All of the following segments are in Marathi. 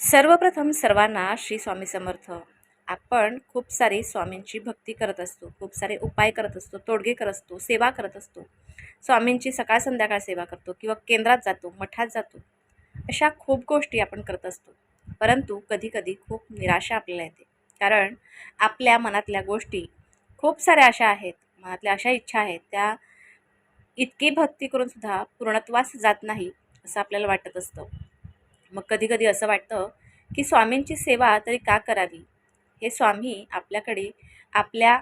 सर्वप्रथम सर्वांना श्री स्वामी समर्थ. आपण खूप सारी स्वामींची भक्ती करत असतो खूप सारे उपाय करत असतो तोडगे करत असतो सेवा करत असतो. स्वामींची सकाळ संध्याकाळ सेवा करतो किंवा केंद्रात जातो मठात जातो. अशा खूप गोष्टी आपण करत असतो. परंतु कधीकधी खूप निराशा आपल्याला येते. कारण आपल्या मनातल्या गोष्टी खूप साऱ्या अशा आहेत मनातल्या अशा इच्छा आहेत त्या इतकी भक्ती करूनसुद्धा पूर्णत्वास जात नाही असं आपल्याला वाटत असतं. मग कधीकधी असं वाटतं की स्वामींची सेवा तरी का करावी? हे स्वामी आपल्याकडे आपल्या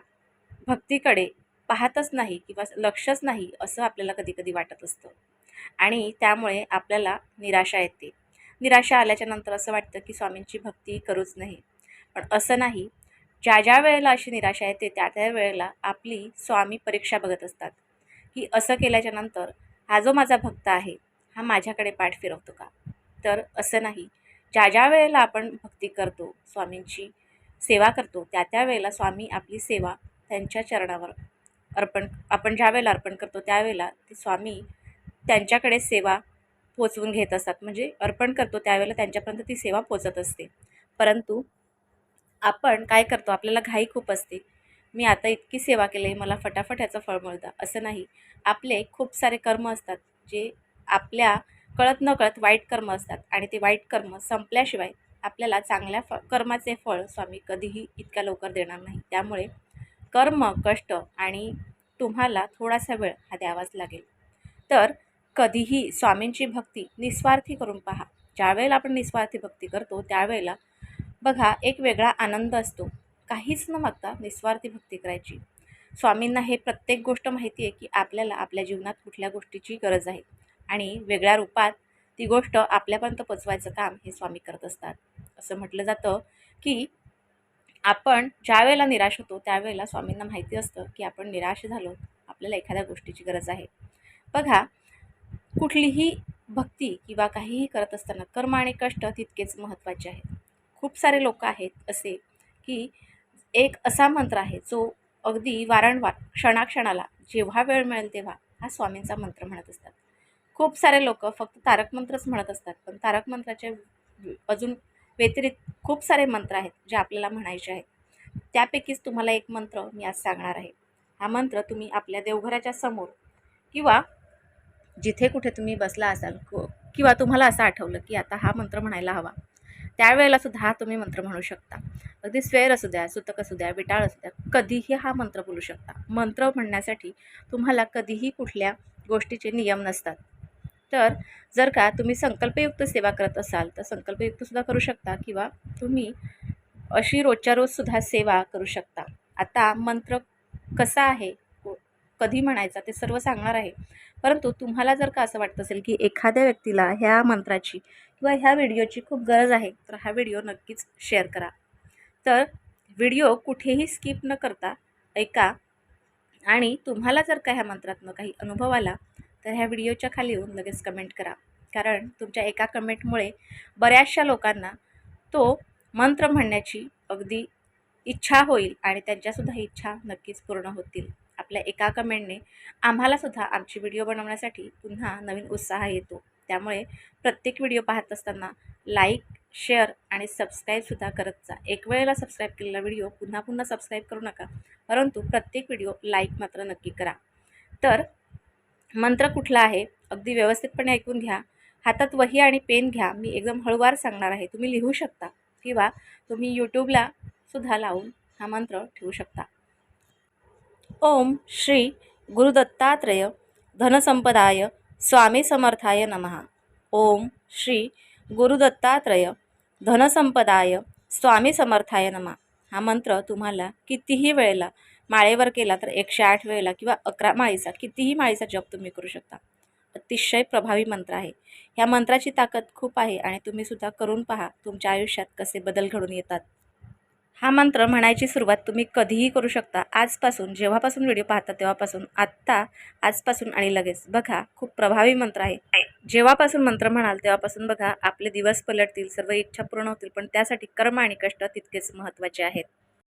भक्तीकडे पाहतच नाही किंवा लक्षच नाही असं आपल्याला कधीकधी वाटत असतं. आणि त्यामुळे आपल्याला निराशा येते. निराशा आल्याच्यानंतर असं वाटतं की स्वामींची भक्ती करूच नाही. पण असं नाही. ज्या ज्या वेळेला अशी निराशा येते त्या त्या वेळेला आपली स्वामी परीक्षा बघत असतात. की असं केल्याच्यानंतर हा जो माझा भक्त आहे हा माझ्याकडे पाठ फिरवतो का? तर असं नाही. ज्या ज्या वेळेला आपण भक्ती करतो स्वामींची सेवा करतो त्या त्या वेळेला स्वामी आपली सेवा त्यांच्या चरणावर अर्पण आपण ज्या वेळेला अर्पण करतो त्यावेळेला ते स्वामी त्यांच्याकडे सेवा पोचवून घेत असतात. म्हणजे अर्पण करतो त्यावेळेला त्यांच्यापर्यंत ती सेवा पोचत असते. परंतु आपण काय करतो आपल्याला घाई खूप असते. मी आता इतकी सेवा केली मला फटाफट याचं फळ मिळतं. असं नाही. आपले खूप सारे कर्म असतात जे आपल्या कळत न कळत वाईट कर्म असतात. आणि ते वाईट कर्म संपल्याशिवाय आपल्याला चांगल्या फ कर्माचे फळ स्वामी कधीही इतक्या लवकर देणार नाही. त्यामुळे कर्म कष्ट आणि तुम्हाला थोडासा वेळ हा द्यावाच लागेल. तर कधीही स्वामींची भक्ती निस्वार्थी करून पहा. ज्यावेळेला आपण निस्वार्थी भक्ती करतो त्यावेळेला बघा एक वेगळा आनंद असतो. काहीच न मागता निस्वार्थी भक्ती करायची. स्वामींना हे प्रत्येक गोष्ट माहिती आहे की आपल्याला आपल्या जीवनात कुठल्या गोष्टीची गरज आहे. आणि वेगळ्या रूपात ती गोष्ट आपल्यापर्यंत पोचवायचं काम हे स्वामी करत असतात. असं म्हटलं जातं की आपण ज्या वेळेला निराश होतो त्यावेळेला स्वामींना माहिती असतं की आपण निराश झालो आपल्याला एखाद्या गोष्टीची गरज आहे. बघा कुठलीही भक्ती किंवा काहीही करत असताना कर्म आणि कष्ट तितकेच महत्त्वाचे आहेत. खूप सारे लोक आहेत असे की एक असा मंत्र आहे जो अगदी वारंवार क्षणाक्षणाला जेव्हा वेळ मिळेल तेव्हा हा स्वामींचा मंत्र म्हणत असतात. खूप सारे लोक फक्त तारक मंत्रच म्हणत असतात. पण तारक मंत्राचे अजून व्यतिरिक्त खूप सारे मंत्र आहेत जे आपल्याला म्हणायचे आहेत. त्यापैकीच तुम्हाला एक मंत्र मी आज सांगणार आहे. हा मंत्र तुम्ही आपल्या देवघराच्या समोर किंवा जिथे कुठे तुम्ही बसला असाल किंवा तुम्हाला असं आठवलं की आता हा मंत्र म्हणायला हवा त्यावेळेला सुद्धा हा तुम्ही मंत्र म्हणू शकता. अगदी स्वेर असू द्या सुतक असू द्या विटाळ असू द्या कधीही हा मंत्र बोलू शकता. मंत्र म्हणण्यासाठी तुम्हाला कधीही कुठल्या गोष्टीचे नियम नसतात. तर जर का तुम्ही संकल्पयुक्त सेवा करत असाल तर संकल्पयुक्तसुद्धा करू शकता किंवा तुम्ही अशी रोजच्या रोजसुद्धा सेवा करू शकता. आता मंत्र कसा आहे? कधी म्हणायचा ते सर्व सांगणार आहे. परंतु तुम्हाला जर का असं वाटत असेल की एखाद्या व्यक्तीला ह्या मंत्राची किंवा ह्या व्हिडिओची खूप गरज आहे तर हा व्हिडिओ नक्कीच शेअर करा. तर व्हिडिओ कुठेही स्किप न करता ऐका आणि तुम्हाला जर का ह्या मंत्रातनं काही अनुभव आला तर ह्या व्हिडिओच्या खाली येऊन लगेच कमेंट करा. कारण तुमच्या एका कमेंटमुळे बऱ्याचशा लोकांना तो मंत्र म्हणण्याची अगदी इच्छा होईल आणि त्यांच्यासुद्धा इच्छा नक्कीच पूर्ण होतील. आपल्या एका कमेंटने आम्हालासुद्धा आमची व्हिडिओ बनवण्यासाठी पुन्हा नवीन उत्साह येतो. त्यामुळे प्रत्येक व्हिडिओ पाहत असताना लाईक शेअर आणि सबस्क्राईबसुद्धा करत जा. एक वेळेला सबस्क्राईब केलेला व्हिडिओ पुन्हा पुन्हा सबस्क्राईब करू नका. परंतु प्रत्येक व्हिडिओ लाईक मात्र नक्की करा. तर मंत्र कुठला आहे? अगदी व्यवस्थितपणे ऐकून घ्या. हातात वही आणि पेन घ्या. मी एकदम हळूवार सांगणार आहे. तुम्ही लिहू शकता किंवा तुम्ही यूट्यूबला सुद्धा लावून हा मंत्र ठेवू शकता. ओम श्री गुरुदत्तात्रय धनसंपदाय स्वामी समर्थाय नमः. ओम श्री गुरुदत्तात्रय धनसंपदाय स्वामी समर्थाय नमः. हा मंत्र तुम्हाला कितीही वेळेला माळेवर केला तर एकशे आठ वेळेला किंवा अकरा माळीचा कितीही माळीचा जप तुम्ही करू शकता. अतिशय प्रभावी मंत्र आहे. ह्या मंत्राची ताकद खूप आहे आणि तुम्हीसुद्धा करून पहा तुमच्या आयुष्यात कसे बदल घडून येतात. हा मंत्र म्हणायची सुरुवात तुम्ही कधीही करू शकता. आजपासून जेव्हापासून व्हिडिओ पाहता तेव्हापासून आत्ता आजपासून आणि लगेच. बघा खूप प्रभावी मंत्र आहे. जेव्हापासून मंत्र म्हणाल तेव्हापासून बघा आपले दिवस पलटतील सर्व इच्छा पूर्ण होतील पण त्यासाठी कर्म आणि कष्ट तितकेच महत्त्वाचे आहेत.